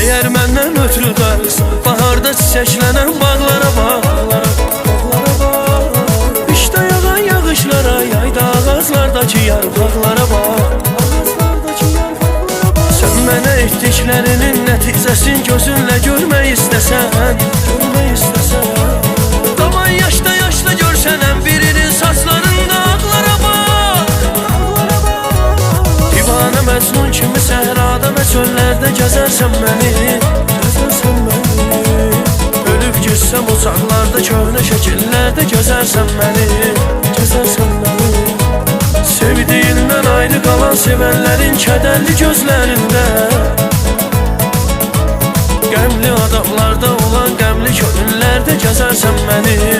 Eğer məndən ötürü qarısan Baharda çiçəklənən bağlara bağlara İşte yağan yağışlara Yayda ağazlardakı yarpaqlara bax Sən mənə etdiklərinin nəticəsin Gözünlə görmək istəsən Məcnun kimi səhrada və çöllərdə gəzərsən məni. Gəzərsən məni. Ölüb getsəm uzaqlarda köhnə şəkillərdə gəzərsən məni. Gəzərsən məni. Sevdiyindən ayrı qalan sevənlərin kədərli gözlərində. Qəmli adamlarda olan qəmli könüllərdə gəzərsən məni